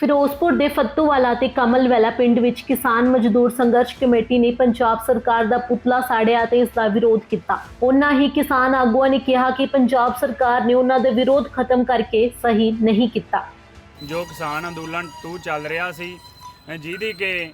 ਫਿਰੋਜ਼ਪੁਰ ਦੇ ਫੱਤੂਵਾਲਾ ਤੇ ਕਮਲਵਾਲਾ ਪਿੰਡ ਵਿੱਚ ਕਿਸਾਨ ਮਜ਼ਦੂਰ ਸੰਘਰਸ਼ ਕਮੇਟੀ ਨੇ ਪੰਜਾਬ ਸਰਕਾਰ ਦਾ ਪੁਤਲਾ ਸਾੜਿਆ ਤੇ ਇਸ ਦਾ ਵਿਰੋਧ ਕੀਤਾ। ਉਹਨਾਂ ਹੀ ਕਿਸਾਨ ਆਗੂਆਂ ਨੇ ਕਿਹਾ ਕਿ ਪੰਜਾਬ ਸਰਕਾਰ ਨੇ ਉਹਨਾਂ ਦੇ ਵਿਰੋਧ ਖਤਮ ਕਰਕੇ ਸਹੀ ਨਹੀਂ ਕੀਤਾ। ਜੋ ਕਿਸਾਨ ਅੰਦੋਲਨ 2 ਚੱਲ ਰਿਹਾ ਸੀ ਜਿਹਦੀ ਕਿ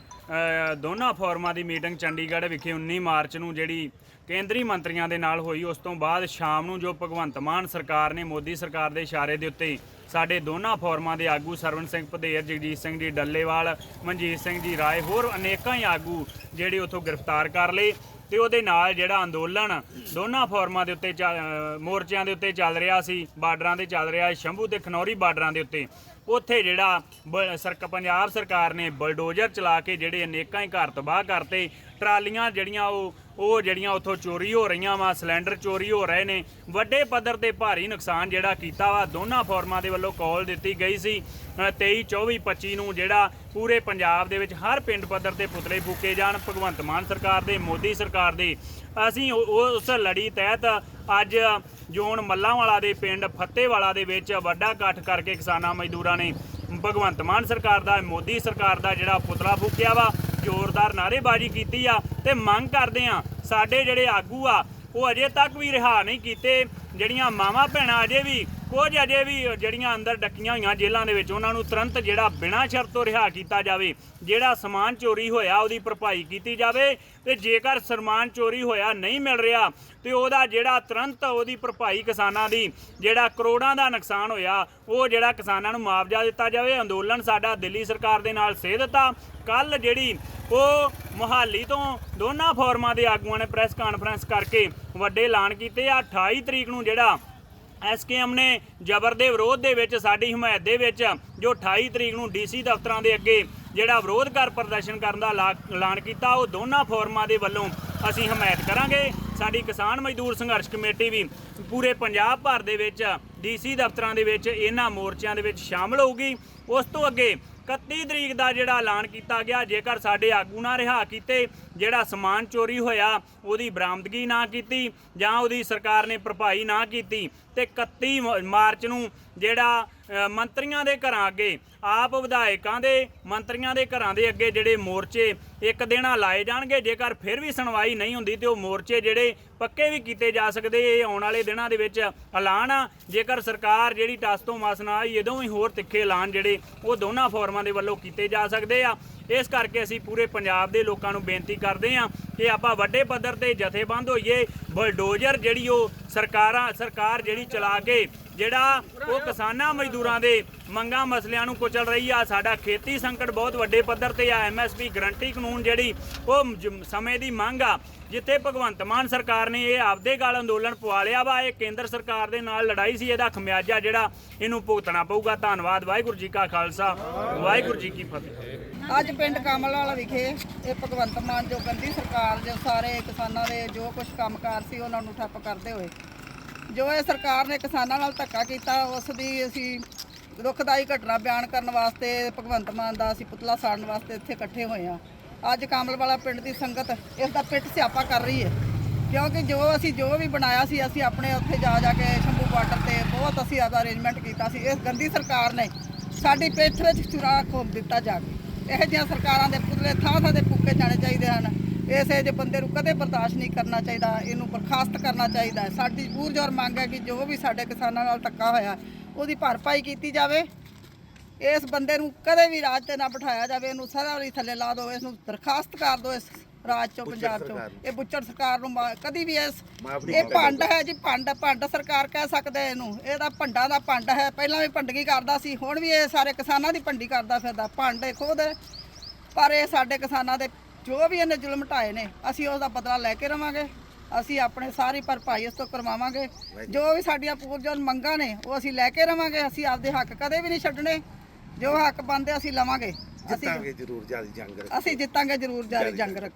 ਦੋਨਾਂ ਫੋਰਮਾਂ ਦੀ ਮੀਟਿੰਗ ਚੰਡੀਗੜ੍ਹ ਵਿਖੇ 19 ਮਾਰਚ ਨੂੰ ਜਿਹੜੀ ਕੇਂਦਰੀ ਮੰਤਰੀਆਂ ਦੇ ਨਾਲ ਹੋਈ, ਉਸ ਤੋਂ ਬਾਅਦ ਸ਼ਾਮ ਨੂੰ ਜੋ ਭਗਵੰਤ ਮਾਨ ਸਰਕਾਰ ਨੇ ਮੋਦੀ ਸਰਕਾਰ ਦੇ ਇਸ਼ਾਰੇ ਦੇ ਉੱਤੇ ਸਾਡੇ ਦੋਨਾਂ ਫੋਰਮਾਂ ਦੇ ਆਗੂ ਸਰਵਨ ਸਿੰਘ ਭਦੇਰ ਜਗਜੀਤ ਸਿੰਘ ਜੀ ਡੱਲੇਵਾਲ, ਮਨਜੀਤ ਸਿੰਘ ਜੀ ਰਾਏ, ਹੋਰ ਅਨੇਕਾਂ ਹੀ ਆਗੂ ਜਿਹੜੇ ਉਥੋਂ ਗ੍ਰਿਫਤਾਰ ਕਰ ਲਏ ਤੇ ਉਹਦੇ ਨਾਲ ਜਿਹੜਾ ਅੰਦੋਲਨ ਦੋਨਾਂ ਫੋਰਮਾਂ ਦੇ ਉੱਤੇ ਚੱਲ- ਮੋਰਚਿਆਂ ਦੇ ਉੱਤੇ ਚੱਲ ਰਿਹਾ ਸੀ, ਬਾਰਡਰਾਂ ਤੇ ਚੱਲ ਰਿਹਾ ਸ਼ੰਭੂ ਤੇ ਖਨੌਰੀ ਬਾਰਡਰਾਂ ਦੇ ਉੱਤੇ, ਉੱਥੇ ਜਿਹੜਾ ਬ- ਸਰਕ ਪੰਜਾਬ ਸਰਕਾਰ ਨੇ ਬਲਡੋਜ਼ਰ ਚਲਾ ਕੇ ਜਿਹੜੇ ਅਨੇਕਾਂ ਹੀ ਘਰ ਤਬਾਹ ਕਰਤੇ, ਟਰਾਲੀਆਂ ਜਿਹੜੀਆਂ ਉਹ ਉਹ ਜਿਹੜੀਆਂ ਉੱਥੋਂ ਚੋਰੀ ਹੋ ਰਹੀਆਂ ਵਾ ਸਿਲੰਡਰ ਚੋਰੀ ਹੋ ਰਹੇ ਨੇ ਵੱਡੇ ਪੱਧਰ ਤੇ ਭਾਰੀ ਨੁਕਸਾਨ ਜਿਹੜਾ ਕੀਤਾ ਵਾ ਦੋਨਾਂ ਫੋਰਮਾਂ ਦੇ ਵੱਲੋਂ ਕਾਲ ਦਿੱਤੀ ਗਈ ਸੀ। ਅ, 23 24 25 ਨੂੰ ਜਿਹੜਾ ਪੂਰੇ ਪੰਜਾਬ ਦੇ ਵਿੱਚ ਹਰ ਪਿੰਡ ਪੱਧਰ ਤੇ ਪੁਤਲੇ ਫੂਕੇ ਜਾਣ ਭਗਵੰਤ ਮਾਨ ਸਰਕਾਰ ਦੇ ਮੋਦੀ ਸਰਕਾਰ ਦੇ। ਅਸੀਂ ਉਸ ਲੜੀ ਤਹਿਤ ਅੱਜ ਜੋਨ ਮੱਲਾਂਵਾਲਾ ਦੇ ਪਿੰਡ ਫੱਤੇਵਾਲਾ ਦੇ ਵਿੱਚ ਵੱਡਾ ਇਕੱਠ ਕਰਕੇ ਕਿਸਾਨਾਂ ਮਜ਼ਦੂਰਾਂ ਨੇ ਭਗਵੰਤ ਮਾਨ ਸਰਕਾਰ ਦਾ ਮੋਦੀ ਸਰਕਾਰ ਦਾ ਜਿਹੜਾ ਪੁਤਲਾ ਫੂਕਿਆ ਵਾ ਜ਼ੋਰਦਾਰ ਨਾਅਰੇਬਾਜ਼ੀ ਕੀਤੀ ਆ ਤੇ ਮੰਗ ਕਰਦੇ ਆ ਸਾਡੇ ਜਿਹੜੇ ਆਗੂ ਆ, ਉਹ ਅਜੇ ਤੱਕ ਵੀ ਰਿਹਾ ਨਹੀਂ ਕੀਤੇ, ਜਿਹੜੀਆਂ ਮਾਵਾਂ ਭੈਣਾਂ ਅਜੇ ਵੀ ਕੁਝ ਅਜੇ ਵੀ ਜਿਹੜੀਆਂ ਅੰਦਰ ਡੱਕੀਆਂ ਹੋਈਆਂ ਜੇਲ੍ਹਾਂ ਦੇ ਵਿੱਚ, ਉਹਨਾਂ ਨੂੰ ਤੁਰੰਤ ਜਿਹੜਾ ਬਿਨਾਂ ਸ਼ਰਤ ਤੋਂ ਰਿਹਾ ਕੀਤਾ ਜਾਵੇ, ਜਿਹੜਾ ਸਮਾਨ ਚੋਰੀ ਹੋਇਆ ਉਹਦੀ ਭਰਪਾਈ ਕੀਤੀ ਜਾਵੇ ਤੇ ਜੇਕਰ ਸਮਾਨ ਚੋਰੀ ਹੋਇਆ ਨਹੀਂ ਮਿਲ ਰਿਹਾ ਤੇ ਉਹਦਾ ਜਿਹੜਾ ਤੁਰੰਤ ਉਹਦੀ ਭਰਪਾਈ ਕਿਸਾਨਾਂ ਦੀ, ਜਿਹੜਾ ਕਰੋੜਾਂ ਦਾ ਨੁਕਸਾਨ ਹੋਇਆ, ਉਹ ਜਿਹੜਾ ਕਿਸਾਨਾਂ ਨੂੰ ਮੁਆਵਜ਼ਾ ਦਿੱਤਾ ਜਾਵੇ। ਅੰਦੋਲਨ ਸਾਡਾ ਦਿੱਲੀ ਸਰਕਾਰ ਦੇ ਨਾਲ ਸੇਧਤ ਦਿੱਤਾ। ਕੱਲ ਜਿਹੜੀ ਉਹ ਮੁਹਾਲੀ ਤੋਂ ਦੋਨਾਂ ਫੋਰਮਾਂ ਦੇ ਆਗੂਆਂ ਨੇ ਪ੍ਰੈਸ ਕਾਨਫਰੰਸ ਕਰਕੇ ਵੱਡੇ ਐਲਾਨ ਕੀਤੇ। ਆ 28 ਤਰੀਕ ਨੂੰ ਜਿਹੜਾ ਐਸਕੇਐਮ ਨੇ ਜ਼ਬਰ ਦੇ ਵਿਰੋਧ ਦੇ ਵਿੱਚ ਸਾਡੀ ਹਮਾਇਤ ਦੇ ਵਿੱਚ ਜੋ 28 ਤਰੀਕ ਨੂੰ ਡੀਸੀ ਦਫ਼ਤਰਾਂ ਦੇ ਅੱਗੇ ਜਿਹੜਾ ਵਿਰੋਧ ਕਰ ਪ੍ਰਦਰਸ਼ਨ ਕਰਨ ਦਾ ਐਲਾਨ ਕੀਤਾ, ਉਹ ਦੋਨਾਂ ਫੋਰਮਾਂ ਦੇ ਵੱਲੋਂ ਅਸੀਂ ਹਮਾਇਤ ਕਰਾਂਗੇ। ਸਾਡੀ ਕਿਸਾਨ ਮਜ਼ਦੂਰ ਸੰਘਰਸ਼ ਕਮੇਟੀ ਵੀ ਪੂਰੇ ਪੰਜਾਬ ਭਰ ਦੇ ਵਿੱਚ ਡੀਸੀ ਦਫ਼ਤਰਾਂ ਦੇ ਵਿੱਚ ਇਹਨਾਂ ਮੋਰਚਿਆਂ ਦੇ ਵਿੱਚ ਸ਼ਾਮਲ ਹੋਊਗੀ। ਉਸ ਤੋਂ ਅੱਗੇ 31 ਤਰੀਕ ਦਾ ਜਿਹੜਾ ਐਲਾਨ ਕੀਤਾ ਗਿਆ, ਜੇਕਰ ਸਾਡੇ ਆਗੂ ਨਾ ਰਿਹਾ ਕੀਤੇ, ਜਿਹੜਾ ਸਮਾਨ ਚੋਰੀ ਹੋਇਆ, ਉਹਦੀ ਬਰਾਮਦਗੀ ਨਾ ਕੀਤੀ ਜਾਂ ਉਹਦੀ ਸਰਕਾਰ ਨੇ ਭਰਪਾਈ ਨਾ ਕੀਤੀ, ਤੇ 31 ਮਾਰਚ ਨੂੰ ਜਿਹੜਾ ਮੰਤਰੀਆਂ ਦੇ ਘਰਾਂ ਅੱਗੇ, ਆਪ ਵਿਧਾਇਕਾਂ ਦੇ, ਮੰਤਰੀਆਂ ਦੇ ਘਰਾਂ ਦੇ ਅੱਗੇ ਜਿਹੜੇ ਮੋਰਚੇ ਇੱਕ ਦਿਨਾ ਲਾਏ ਜਾਣਗੇ, ਜੇਕਰ ਫਿਰ ਵੀ ਸੁਣਵਾਈ ਨਹੀਂ ਹੁੰਦੀ ਤੇ ਉਹ ਮੋਰਚੇ ਜਿਹੜੇ ਪੱਕੇ ਵੀ ਕੀਤੇ ਜਾ ਸਕਦੇ, ਇਹ ਆਉਣ ਵਾਲੇ ਦਿਨਾਂ ਦੇ ਵਿੱਚ ਐਲਾਨ ਆ। ਜੇਕਰ ਸਰਕਾਰ ਜਿਹੜੀ ਟਸ ਤੋਂ ਮਸ ਨਾ ਆਈ ਇਦੋਂ ਹੀ ਹੋਰ ਤਿੱਖੇ ਐਲਾਨ ਜਿਹੜੇ, ਉਹ ਦੋਨਾਂ ਫੋਰਮਾਂ ਦੇ ਵੱਲੋਂ ਕੀਤੇ ਜਾ ਸਕਦੇ ਆ। ਇਸ ਕਰਕੇ ਅਸੀਂ ਪੂਰੇ ਪੰਜਾਬ ਦੇ ਲੋਕਾਂ ਨੂੰ ਬੇਨਤੀ ਕਰਦੇ ਆ ਕਿ ਆਪਾਂ ਵੱਡੇ ਪੱਧਰ ਤੇ ਜਥੇਬੰਦ ਹੋਈਏ, ਬਲਡੋਜ਼ਰ ਜਿਹੜੀ ਉਹ ਸਰਕਾਰਾਂ, ਸਰਕਾਰ ਜਿਹੜੀ ਚਲਾ ਕੇ, ਜਿਹੜਾ ਉਹ ਕਿਸਾਨਾਂ ਮਜ਼ਦੂਰਾਂ ਦੇ ਮੰਗਾਂ ਮਸਲਿਆਂ ਨੂੰ ਕੁਚਲ ਰਹੀ ਆ, ਸਾਡਾ ਖੇਤੀ ਸੰਕਟ ਬਹੁਤ ਵੱਡੇ ਪੱਧਰ ਤੇ ਆ ਐਮਐਸਪੀ ਗਰੰਟੀ ਕਾਨੂੰਨ ਜਿਹੜੀ ਉਹ ਜ- ਸਮੇਂ ਦੀ ਮੰਗ ਆ, ਜਿੱਥੇ ਭਗਵੰਤ ਮਾਨ ਸਰਕਾਰ ਨੇ ਇਹ ਆਪਦੇ ਗਾਲ ਅੰਦੋਲਨ ਪਵਾ ਲਿਆ ਵਾ, ਇਹ ਕੇਂਦਰ ਸਰਕਾਰ ਦੇ ਨਾਲ ਲੜਾਈ ਸੀ, ਇਹਦਾ ਖਮਿਆਜਾ ਜਿਹੜਾ ਇਹਨੂੰ ਭੁਗਤਣਾ ਪਊਗਾ। ਧੰਨਵਾਦ, ਵਾਹਿਗੁਰੂ ਜੀ ਕਾ ਖਾਲਸਾ, ਵਾਹਿਗੁਰੂ ਜੀ ਕੀ ਫਤਿਹ। ਅੱਜ ਪਿੰਡ ਕਮਲਵਾਲਾ ਵਿਖੇ ਇਹ ਭਗਵੰਤ ਮਾਨ ਜੋ ਗੰਦੀ ਸਰਕਾਰ ਜੋ ਸਾਰੇ ਕਿਸਾਨਾਂ ਦੇ ਜੋ ਕੁਝ ਕੰਮਕਾਰ ਸੀ ਉਹਨਾਂ ਨੂੰ ਠੱਪ ਕਰਦੇ ਹੋਏ, ਜੋ ਇਹ ਸਰਕਾਰ ਨੇ ਕਿਸਾਨਾਂ ਨਾਲ ਧੱਕਾ ਕੀਤਾ, ਉਸ ਦੀ ਅਸੀਂ ਦੁਖਦਾਈ ਘਟਨਾ ਬਿਆਨ ਕਰਨ ਵਾਸਤੇ ਭਗਵੰਤ ਮਾਨ ਦਾ ਅਸੀਂ ਪੁਤਲਾ ਸਾੜਨ ਵਾਸਤੇ ਇੱਥੇ ਇਕੱਠੇ ਹੋਏ ਆ ਅੱਜ ਕਾਮਲਵਾਲਾ ਪਿੰਡ ਦੀ ਸੰਗਤ ਇਸ ਦਾ ਪਿੱਟ ਸਿਆਪਾ ਕਰ ਰਹੀ ਹੈ। ਕਿਉਂਕਿ ਜੋ ਅਸੀਂ ਜੋ ਵੀ ਬਣਾਇਆ ਸੀ, ਅਸੀਂ ਆਪਣੇ ਉੱਥੇ ਜਾ ਜਾ ਕੇ ਸ਼ੰਭੂ ਬਾਰਡਰ ਤੇ ਬਹੁਤ ਅਸੀਂ ਆਦਾ ਅਰੇਂਜਮੈਂਟ ਕੀਤਾ ਸੀ। ਇਸ ਗੰਦੀ ਸਰਕਾਰ ਨੇ ਸਾਡੀ ਪਿੱਠ ਵਿੱਚ ਚੁਰਾ ਖੋਪ ਦਿੱਤਾ ਜਾ ਕੇ। ਇਹੋ ਜਿਹੀਆਂ ਸਰਕਾਰਾਂ ਦੇ ਪੁਤਲੇ ਥਾਂ ਥਾਂ ਤੇ ਫੂਕੇ ਜਾਣੇ ਚਾਹੀਦੇ ਹਨ ਇਸੇ ਜੇ ਬੰਦੇ ਨੂੰ ਕਦੇ ਬਰਦਾਸ਼ਤ ਨਹੀਂ ਕਰਨਾ ਚਾਹੀਦਾ, ਇਹਨੂੰ ਬਰਖਾਸਤ ਕਰਨਾ ਚਾਹੀਦਾ ਹੈ। ਸਾਡੀ ਪੂਰਜੋਰ ਮੰਗ ਹੈ ਕਿ ਜੋ ਵੀ ਸਾਡੇ ਕਿਸਾਨਾਂ ਨਾਲ ਧੱਕਾ ਹੋਇਆ, ਉਹਦੀ ਭਰਪਾਈ ਕੀਤੀ ਜਾਵੇ ਇਸ ਬੰਦੇ ਨੂੰ ਕਦੇ ਵੀ ਰਾਜ ਤੇ ਨਾ ਬਿਠਾਇਆ ਜਾਵੇ, ਇਹਨੂੰ ਸਰਾਵਰੀ ਥੱਲੇ ਲਾ ਦਿਓ ਇਸ ਨੂੰ ਬਰਖਾਸਤ ਕਰ ਦਿਓ, ਇਸ ਰਾਜ ਚੋਂ ਪੰਜਾਬ ਚੋਂ। ਇਹ ਬੁੱਚੜ ਸਰਕਾਰ ਨੂੰ ਮਾ- ਕਦੀ ਵੀ ਇਸ ਇਹ ਭੰਡ ਹੈ ਜੀ ਭੰਡ ਭੰਡ ਸਰਕਾਰ ਕਹਿ ਸਕਦੇ ਆ ਇਹਨੂੰ। ਇਹਦਾ ਭੰਡਾਂ ਦਾ ਭੰਡ ਹੈ। ਪਹਿਲਾਂ ਵੀ ਭੰਡਗੀ ਕਰਦਾ ਸੀ ਹੁਣ ਵੀ ਇਹ ਸਾਰੇ ਕਿਸਾਨਾਂ ਦੀ ਭੰਡੀ ਕਰਦਾ ਫਿਰਦਾ। ਭੰਡ ਇਹ ਖੁਦ ਹੈ। ਪਰ ਇਹ ਸਾਡੇ ਕਿਸਾਨਾਂ ਦੇ ਜੋ ਵੀ ਇਹਨੇ ਜ਼ੁਲਮ ਢਾਏ ਨੇ ਅਸੀਂ ਉਸ ਦਾ ਬਦਲਾ ਲੈ ਕੇ ਰਵਾਂਗੇ। ਅਸੀਂ ਆਪਣੇ ਸਾਰੀ ਭਰਪਾਈ ਉਸ ਤੋਂ ਕਰਵਾਵਾਂਗੇ। ਜੋ ਵੀ ਸਾਡੀਆਂ ਪੂਰਜਨ ਮੰਗਾਂ ਨੇ ਉਹ ਅਸੀਂ ਲੈ ਕੇ ਰਵਾਂਗੇ। ਅਸੀਂ ਆਪਦੇ ਹੱਕ ਕਦੇ ਵੀ ਨਹੀਂ ਛੱਡਣੇ। ਜੋ ਹੱਕ ਬੰਦੇ ਅਸੀਂ ਲਵਾਂਗੇ। ਅਸੀਂ ਜਿੱਤਾਂਗੇ ਜ਼ਰੂਰ ਜਾਰੀ ਜੰਗ ਅਸੀਂ ਜਿੱਤਾਂਗੇ ਜ਼ਰੂਰ ਜਾਰੀ ਜੰਗ। ਰੱਖ।